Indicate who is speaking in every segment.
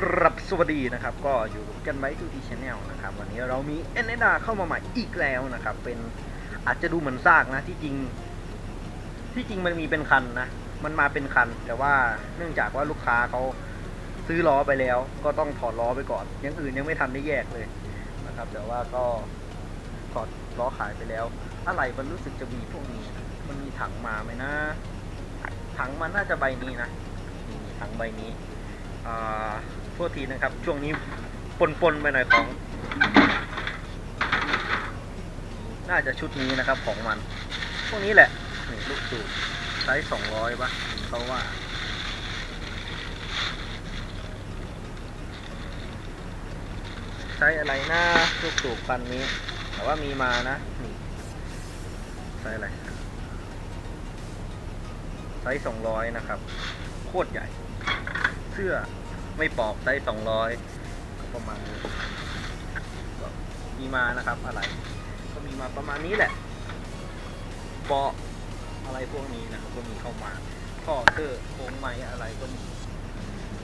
Speaker 1: กราบสวัสดีนะครับ ก็อยู่กันไว้ทูทีชแนลนะครับ วันนี้เรามีเอ็นเอดาเข้ามาใหม่อีกแล้วนะครับ เป็นอาจจะดูเหมือนซากนะที่จริง ที่จริงมันมีเป็นคันนะ มันมาเป็นคัน แต่ว่าเนื่องจากว่าลูกค้าเขาซื้อล้อไปแล้ว ก็ต้องถอดล้อไปก่อนอยังอื่นยังไม่ทันได้แยกเลยนะครับ แต่ว่าก็ถอดล้อขายไปแล้ว อะไรมันรู้สึกจะมีพวกนี้ มันมีถังมาไหมนะ ถังมันน่าจะใบนี้นะนี่ถังใบนี้อ่า โทษทีนะครับ ช่วงนี้ปนปนๆไปหน่อยของ น่าจะชุดนี้นะครับของมัน พวกนี้แหละนี่ลูกสูบไซส์สองร้อยปะเขาว่าใช้อะไรนะลูกสูบคันนี้ แต่ว่ามีมานะนี่ไซส์อะไรไซส์สองร้อยนะครับ โคตรใหญ่ เสื้อ ไม่ปอกไซส์สองร้อยประมาณนี้ก็มีมานะครับอะไร ก็มีมาประมาณนี้แหละเบาะอะไรพวกนี้นะครับก็มีเข้ามาท่อเตอร์โค้งไม้อะไรก็มี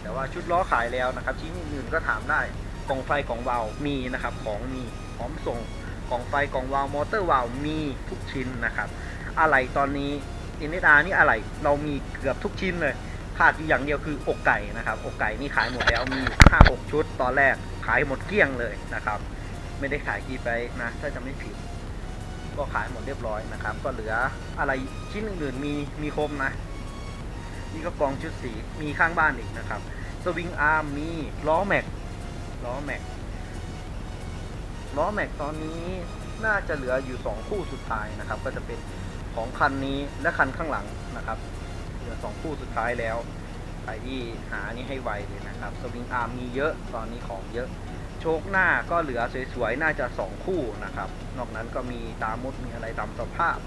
Speaker 1: แต่ว่าชุดล้อขายแล้วนะครับ ชิ้นอื่นก็ถามได้กล่องไฟกล่องวาลมีนะครับ ของมีพร้อมส่งกล่องไฟกล่องวาลมอเตอร์วาลมีทุกชิ้นนะครับ อะไรตอนนี้อินเนอานี่อะไรเรามีเกือบทุกชิ้นเลย ขาดอยู่อย่างเดียวคืออกไก่นะครับ อกไก่นี่ขายหมดแล้วมีห้าหกชุดตอนแรกขายหมดเกลี้ยงเลยนะครับ ไม่ได้ขายกี่ไปนะถ้าจะไม่ผิด ก็ขายหมดเรียบร้อยนะครับ ก็เหลืออะไรชิ้นอื่นๆมีมีคมนะนี่ก็กองชุดสีมีข้างบ้านอีกนะครับสวิงอาร์มมีล้อแม็กล้อแม็กล้อแม็กตอนนี้น่าจะเหลืออยู่สองคู่สุดท้ายนะครับ ก็จะเป็นของคันนี้และคันข้างหลังนะครับ ลือสองคู่สุดท้ายแล้วใครที่หานี่ให้ไวเลยนะครับสวิงอาร์มมีเยอะตอนนี้ของเยอะ โชคหน้าก็เหลือสวยๆ น่าจะสองคู่นะครับ นอกนั้นก็มีตามดมีอะไรตามสภาพ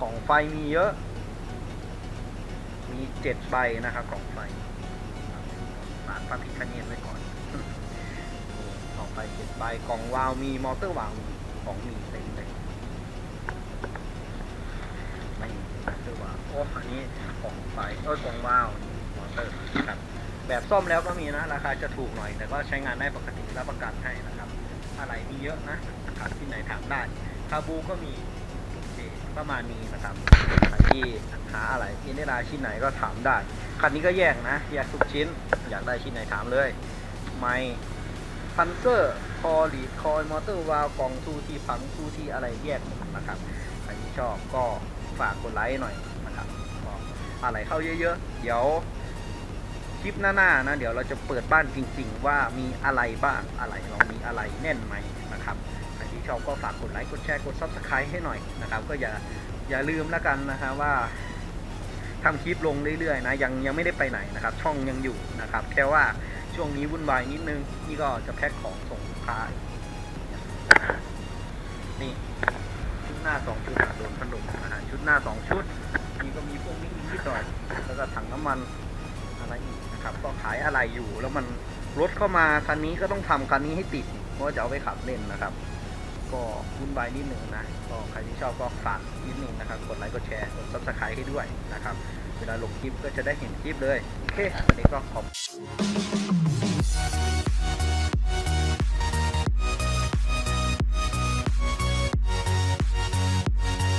Speaker 1: กล่องไฟมีเยอะ มีเจ็ดใบนะครับกล่องไฟฝากพระพิคเนียนไว้ก่อนนี่กล่องไฟเจ็ดใบกล่องวาวมีมอเตอร์วาวมีของมีเต็มมีมอเตอร์วาล์วโอ้อั นนี้กล่องไฟเออกองวาล์วมอเตอร์ครับแบบซ่อมแล้วก็มีนะ ราคาจะถูกหน่อย แต่ก็ใช้งานได้ปกติรับประกันให้นะครับ อะไรมีเยอะนะนะครับที่ไหนถามได้คาบูก็มีเคประมาณนี้นะครับใครที่หาอะไรอินเดราชิ้นไหนก็ถามได้คันนี้ก็แยกนะแยกทุกชิ้น อยากได้ชิ้นไหนถามเลยไม่พันเซอร์คอลีดคอยมอเตอร์วาลกล่องทูที่ผังทูที่อะไรแยกหมดนะครับใครที่ชอบก็ฝากกดไลค์หน่อย อะไรเข้าเยอะๆ เดี๋ยวคลิปหน้าๆนะ เดี๋ยวเราจะเปิดบ้านจริง ๆ ว่ามีอะไรบ้างอะไรเรามีอะไรแน่นไหมนะครับใครที่ชอบก็ฝากกดไลค์กดแชร์กด subscribe ให้หน่อยนะครับ ก็อย่าอย่าลืมแล้วกันนะฮะว่าทำคลิปลงเรื่อยๆนะยังยังไม่ได้ไปไหนนะครับ ช่องยังอยู่นะครับแค่ว่าช่วงนี้วุ่นวายนิดนึงนี่ก็จะแพ็คของส่งลูกค้านี่ชุดหน้าสองชุดโดนขนมนะฮะชุดหน้าสองชุดนี่ก็มีพวกนี้นิดหน่อยแล้วก็ถังน้ำมันอะไรอีกนะครับก็ขายอะไรอยู่แล้วมันรถเข้ามาคันนี้ก็ต้องทำคันนี้ให้ติดเพราะจะเอาไปขับเล่นนะครับ ก็วุ่นวายนิดหนึ่งนะก็ใครที่ชอบก็ฝากนิดหนึ่งนะครับกดไลค์กดแชร์กดซับสไครต์ให้ด้วยนะครับ เวลาลงคลิปก็จะได้เห็นคลิปเลย โอเควันนี้ก็ขอบ